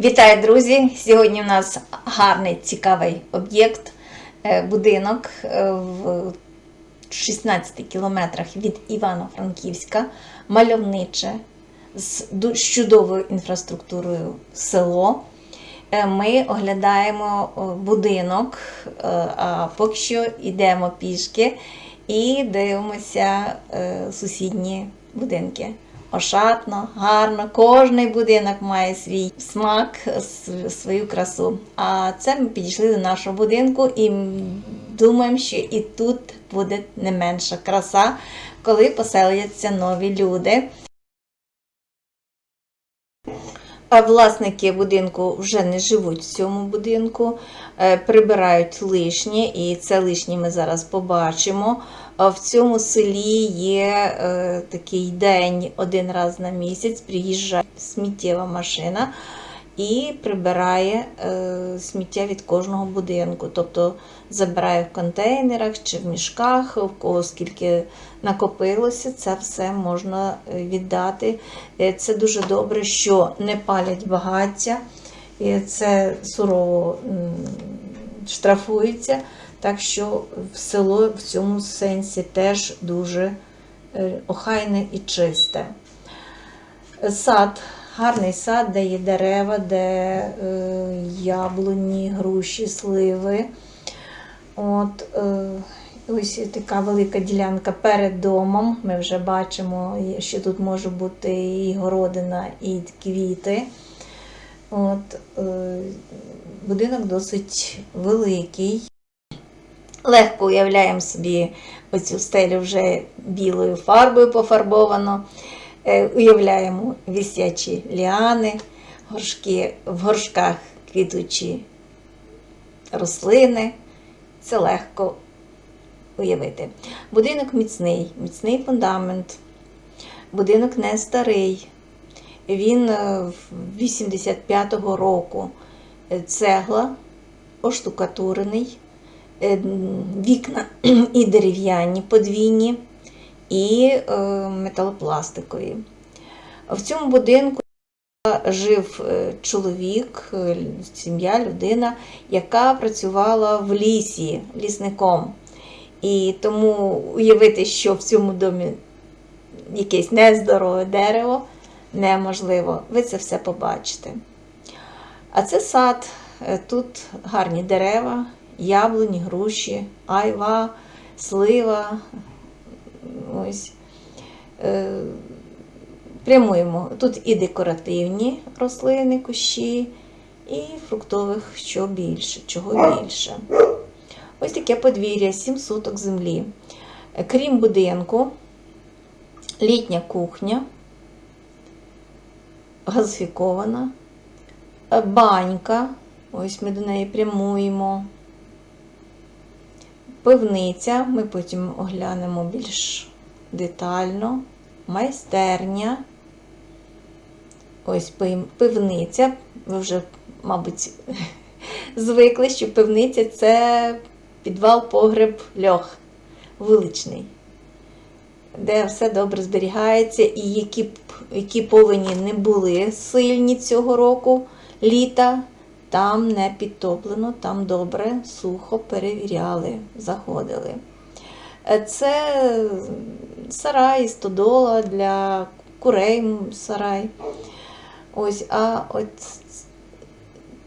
Вітаю, друзі! Сьогодні у нас гарний цікавий об'єкт, е, будинок е, в 16 кілометрах від Івано-Франківська, мальовниче, з чудовою інфраструктурою село. Е, Ми оглядаємо будинок, а поки що йдемо пішки і дивимося сусідні будинки. Ошатно, гарно, кожний будинок має свій смак, свою красу. А це ми підійшли до нашого будинку і думаємо, що і тут буде не менша краса, коли поселяться нові люди. Власники будинку вже не живуть в цьому будинку, е, прибирають лишнє, і це лишнє ми зараз побачимо. А В цьому селі є е, такий день один раз на місяць, приїжджає сміттєва машина і прибирає е, сміття від кожного будинку. Тобто забирає в контейнерах чи в мішках, в кого скільки накопилося, це все можна е, віддати. Е, Це дуже добре, що не палять багаття, це сурово штрафується. Так що село в цьому сенсі теж дуже е, охайне і чисте. Сад, гарний сад, де є дерева, де е, яблуні, груші, сливи. От, е, ось така велика ділянка перед домом. Ми вже бачимо, що тут може бути і городина, і квіти. От, будинок досить великий. Легко уявляємо собі оцю стелю вже білою фарбою пофарбовано. Е, Уявляємо висячі ліани, горшки, в горшках квітучі рослини. Це легко уявити. Будинок міцний, міцний фундамент. Будинок не старий. Він е, 85-го року Е, цегла, оштукатурений, вікна і дерев'яні подвійні, і е, металопластикові. В цьому будинку жив е, чоловік, е, сім'я, людина, яка працювала в лісі лісником. І тому уявити, що в цьому домі якесь нездорове дерево неможливо. Ви це все побачите. А це сад. Е, Тут гарні дерева, яблуні, груші, айва, слива. Ось. Е, Прямуємо. Тут і декоративні рослини, кущі, і фруктових що більше, чого більше. Ось таке подвір'я, 7 суток землі. Крім будинку, літня кухня, газифікована, банька, ось ми до неї прямуємо. Пивниця, ми потім оглянемо більш детально. Майстерня. Ось пивниця. Ви вже, мабуть, звикли, що пивниця це підвал, погреб, льох вуличний, де все добре зберігається, і які, які повені не були сильні цього року літа, там не підтоплено, там добре, сухо перевіряли, заходили. Е, Це сарай, стодола для курей сарай. Ось, а от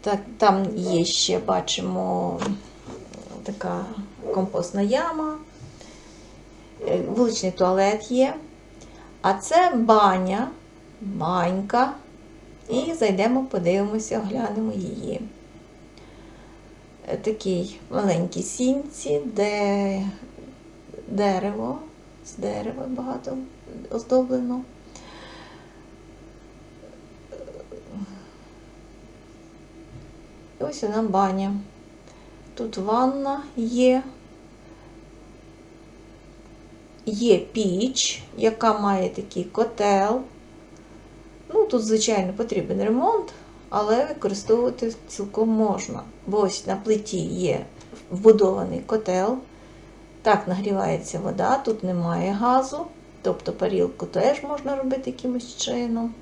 так, там є ще, бачимо, така компостна яма, е, вуличний туалет є. А це баня, банька. І зайдемо, подивимося, оглянемо її. Е, Такий маленький сінці, де дерево, з дерева багато оздоблено. І ось вона баня. Тут ванна є. Є піч, яка має такий котел. Ну, тут, звичайно, потрібен ремонт, але використовувати цілком можна. Бо ось на плиті є вбудований котел. Так нагрівається вода, тут немає газу, тобто парілку теж можна робити якимось чином.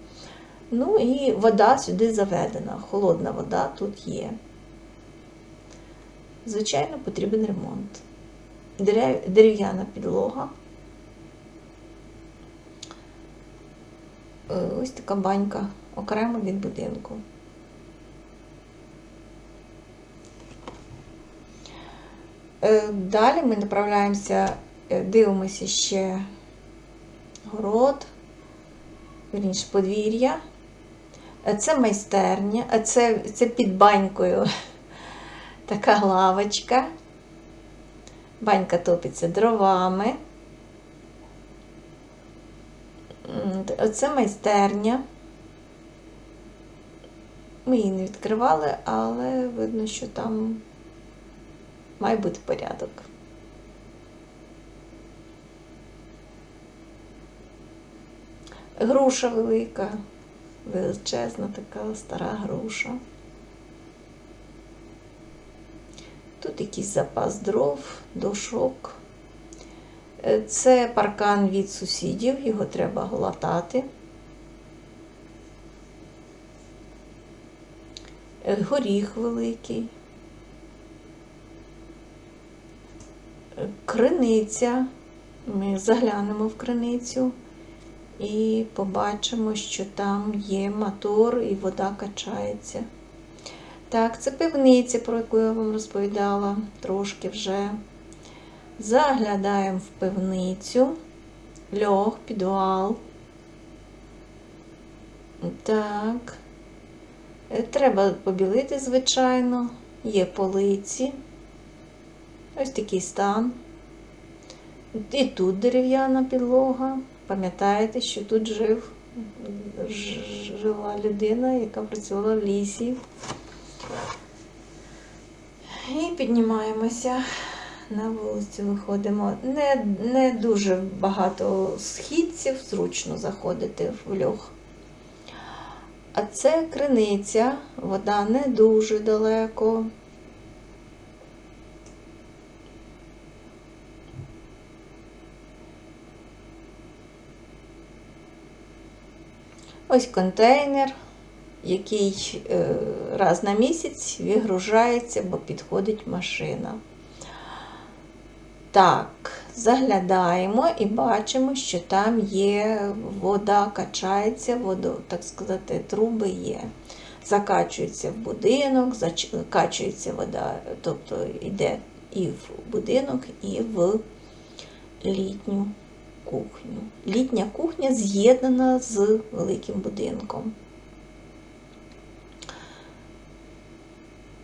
Ну і вода сюди заведена. Холодна вода тут є. Звичайно, потрібен ремонт. Дерев'яна підлога. Ось така банька окремо від будинку. Е, Далі ми направляємося, е, дивимося ще город, вірніше подвір'я. Е, Це майстерня, е, це, це під банькою така лавочка. Банька топиться дровами. Оце майстерня. Ми її не відкривали, але видно, що там має бути порядок. Груша велика, величезна така стара груша. Тут якийсь запас дров, дошок. Е, Це паркан від сусідів, його треба латати. Е, Горіх великий. Е, Криниця. Ми заглянемо в криницю і побачимо, що там є мотор і вода качається. Так, це пивниця, про яку я вам розповідала трошки вже. Заглядаємо в пивницю, льох, підвал. Так. Е, Треба побілити, звичайно. Є полиці. Ось такий стан. І тут дерев'яна підлога. Пам'ятаєте, що тут жив, жила людина, яка працювала в лісі. І піднімаємося на вулицю, виходимо. Не, не дуже багато східців, зручно заходити в льох. А це криниця, вода не дуже далеко. Ось контейнер, який е, раз на місяць вигружається, бо підходить машина. Так, заглядаємо і бачимо, що там є вода, качається, вода, так сказати, труби є. Закачується в будинок, закачується вода, тобто йде і в будинок, і в літню кухню. Літня кухня з'єднана з великим будинком.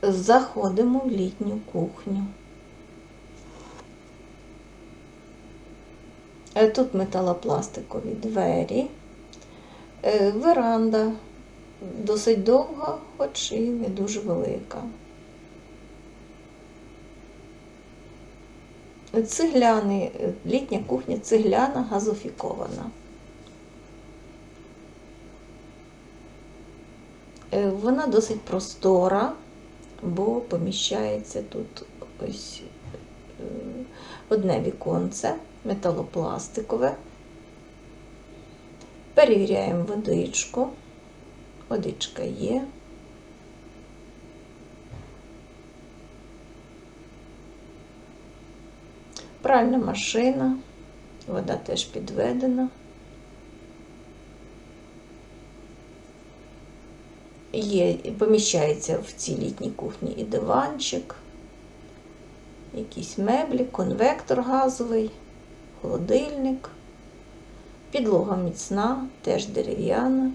Заходимо в літню кухню. Тут металопластикові двері, Е, веранда досить довга, хоч і не дуже велика. Цегляний, е, літня кухня цегляна, газофікована. Е, Вона досить простора, бо поміщається тут ось е, одне віконце металопластикове. Перевіряємо водичку. Водичка є. Пральна машина, вода теж підведена. Є, поміщається в цій літній кухні і диванчик, якісь меблі, конвектор газовий, холодильник, підлога міцна, теж дерев'яна.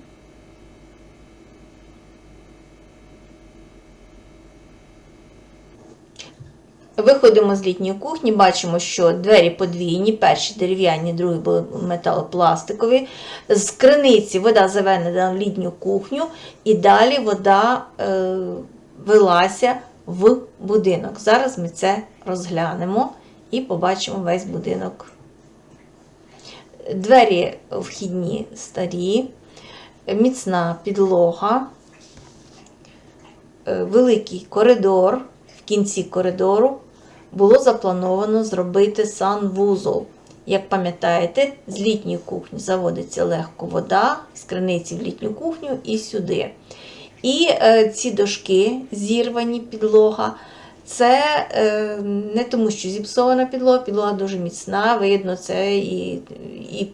Виходимо з літньої кухні, бачимо, що двері подвійні, перші дерев'яні, другі були металопластикові. З криниці вода заведена в літню кухню, і далі вода е, велася в будинок. Зараз ми це розглянемо і побачимо весь будинок. Двері вхідні старі, міцна підлога, е, великий коридор. В кінці коридору було заплановано зробити санвузол, Як пам'ятаєте, з літньої кухні заводиться легко вода з криниці в літню кухню і сюди. І е, ці дошки, зірвані підлога, це е, не тому, що зіпсована підлога, підлога дуже міцна, видно це і, і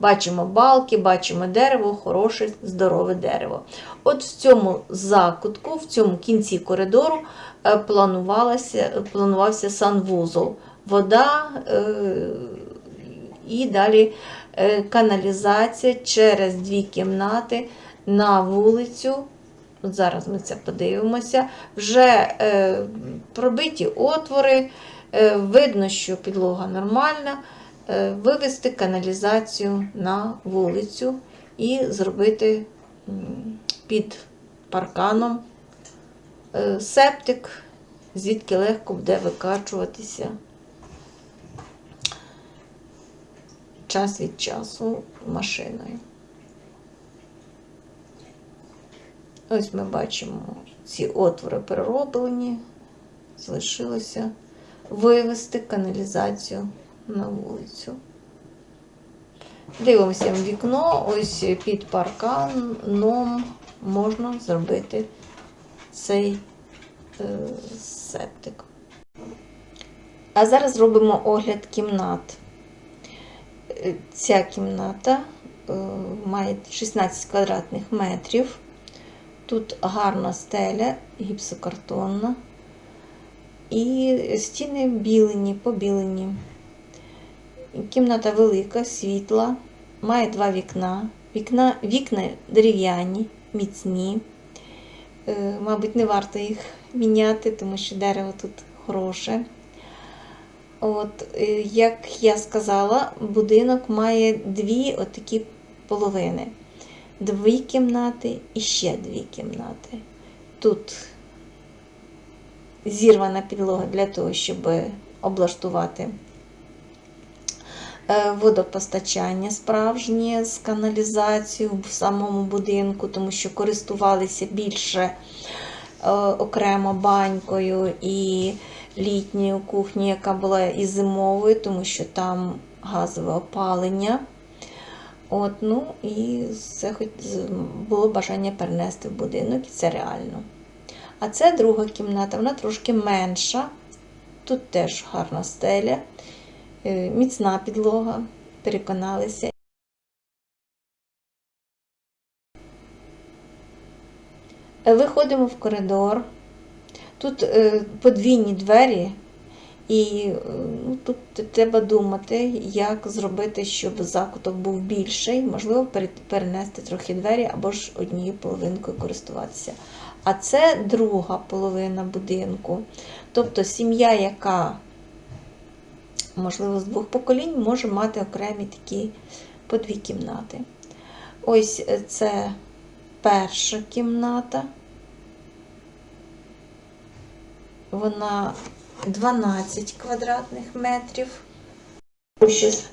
бачимо балки, бачимо дерево, хороше, здорове дерево. От в цьому закутку, в цьому кінці коридору е, планувалося, планувався санвузол. Вода е, і далі е, каналізація через дві кімнати на вулицю. От зараз ми це подивимося. Вже е, пробиті отвори, е, видно, що підлога нормальна. Е, вивести каналізацію на вулицю і зробити під парканом е, септик, звідки легко буде викачуватися час від часу машиною. Ось ми бачимо, ці отвори перероблені, залишилося вивести каналізацію на вулицю. Дивимося в вікно, ось під парканом можна зробити цей е, септик. А зараз робимо огляд кімнат. Ця кімната е, має 16 квадратних метрів. Тут гарна стеля, гіпсокартонна. І стіни білені, побілені. Кімната велика, світла, має два вікна. Вікна, Вікна дерев'яні, міцні. Е, Мабуть, не варто їх міняти, тому що дерево тут хороше. От, е, Як я сказала, будинок має дві отакі половини. Дві кімнати і ще дві кімнати. Тут зірвана підлога для того, щоб облаштувати е, водопостачання справжнє з каналізацією в самому будинку, тому що користувалися більше е, окремо банькою і літньою кухнею, яка була і зимовою, тому що там газове опалення. От, ну, і хоч було бажання перенести в будинок, і це реально. А це друга кімната, вона трошки менша. Тут теж гарна стеля, е, міцна підлога, переконалися. Виходимо в коридор. Тут е, подвійні двері, і е, ну, тут треба думати, як зробити, щоб закуток був більший, можливо, перенести трохи двері або ж однією половинкою користуватися. А це друга половина будинку. Тобто сім'я, яка, можливо, з двох поколінь, може мати окремі такі по дві кімнати. Ось це перша кімната. Вона 12 квадратних метрів.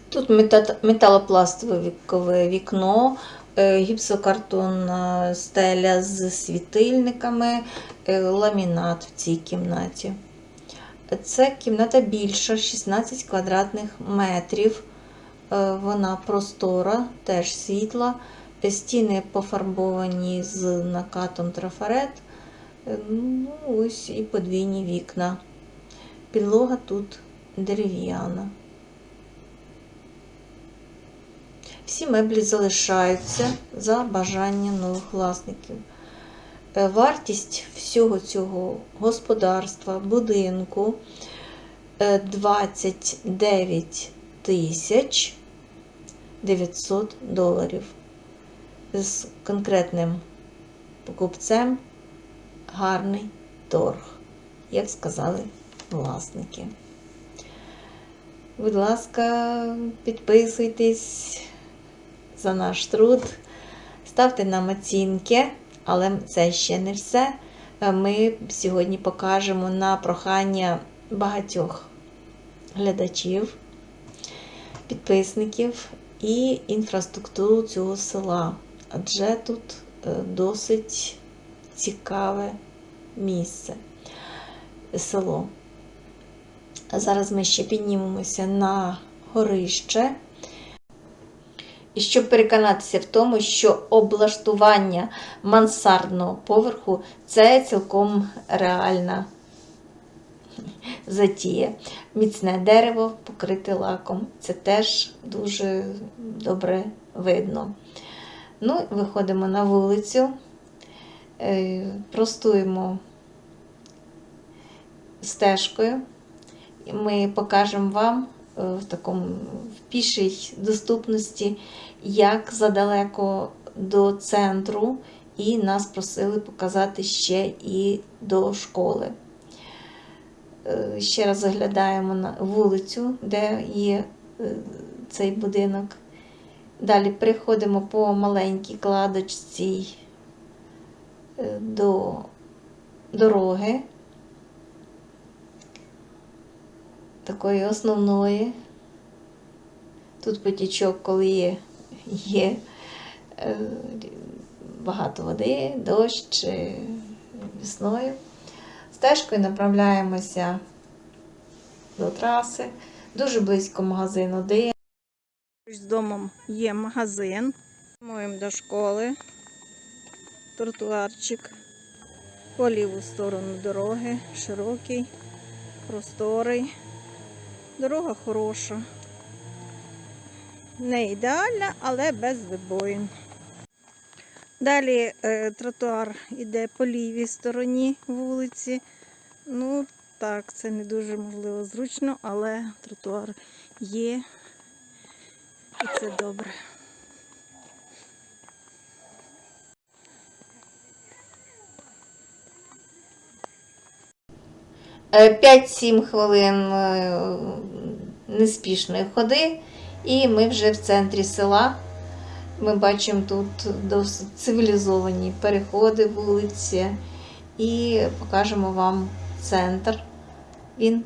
Тут металопластове вікно, е, гіпсокартонна стеля з світильниками, е, ламінат в цій кімнаті. Це кімната більша, 16 квадратних метрів. Е, Вона простора, теж світла. Стіни пофарбовані з накатом трафарет. Ну, ось і подвійні вікна. Підлога тут дерев'яна. Всі меблі залишаються за бажання нових власників. Е, Вартість всього цього господарства, будинку 29 тисяч 900 доларів. З конкретним покупцем гарний торг, як сказали власники. Будь ласка, підписуйтесь за наш труд, ставте нам оцінки, але це ще не все. Ми сьогодні покажемо на прохання багатьох глядачів, підписників і інфраструктуру цього села. Адже тут е, досить цікаве місце, село. Зараз ми ще піднімемося на горище. І щоб переконатися в тому, що облаштування мансардного поверху це цілком реальна затія. Міцне дерево покрите лаком. Це теж дуже добре видно. Ну, виходимо на вулицю, е, простуємо стежкою. Ми покажемо вам е, в такому в пішій доступності, як задалеко до центру, і нас просили показати ще і до школи. Е, Ще раз заглядаємо на вулицю, де є е, цей будинок. Далі переходимо по маленькій кладочці до дороги, такої основної. Тут потічок, коли є, є е, багато води, дощ чи весною. Стежкою направляємося до траси, дуже близько магазин один. З домом є магазин. Моємо до школи. Тротуарчик. По ліву сторону дороги. Широкий, просторий. Дорога хороша. Не ідеальна, але без вибоїн. Далі е, тротуар іде по лівій стороні вулиці. Ну, так, це не дуже можливо зручно, але тротуар є. І це добре. Е, 5-7 хвилин е, неспішної ходи, і ми вже в центрі села. Ми бачимо тут досить цивілізовані переходи вулиці і покажемо вам центр. Він.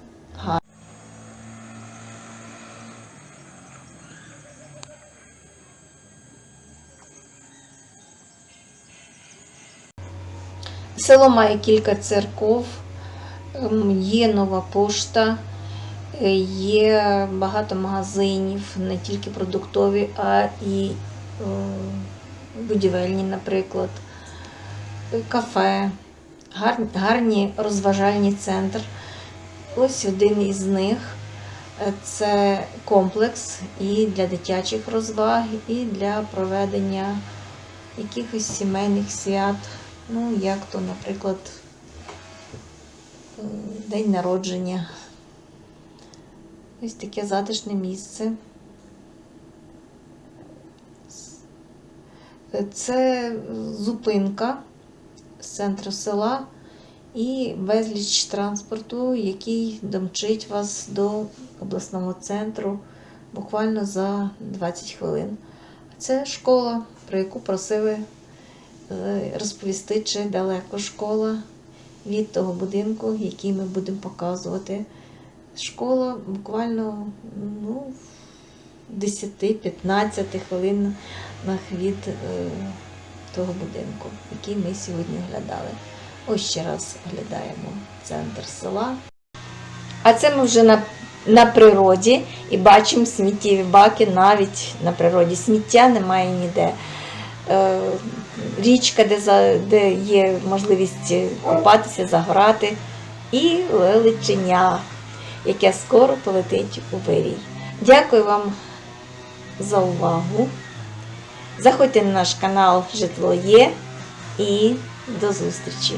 Село має кілька церков, ем, є нова пошта, є багато магазинів, не тільки продуктові, а і е, будівельні, наприклад, кафе, гарні, розважальні центр. Ось один із них це комплекс і для дитячих розваг, і для проведення якихось сімейних свят. Ну, як то, наприклад, е, день народження. Ось таке затишне місце. Це зупинка з центру села і безліч транспорту, який домчить вас до обласного центру буквально за 20 хвилин. Це школа, про яку просили е, розповісти, чи далеко школа від того будинку, який ми будемо показувати. Школа буквально ну, 10-15 хвилин від е, того будинку, який ми сьогодні оглядали. Ось ще раз оглядаємо центр села. А це ми вже на, на природі і бачимо сміттєві баки навіть на природі. Сміття немає ніде. Е, річка, де, де є можливість купатися, загорати, і лелеченя, яке скоро полетить у вирій. Дякую вам за увагу. Заходьте на наш канал Житло Є і до зустрічі!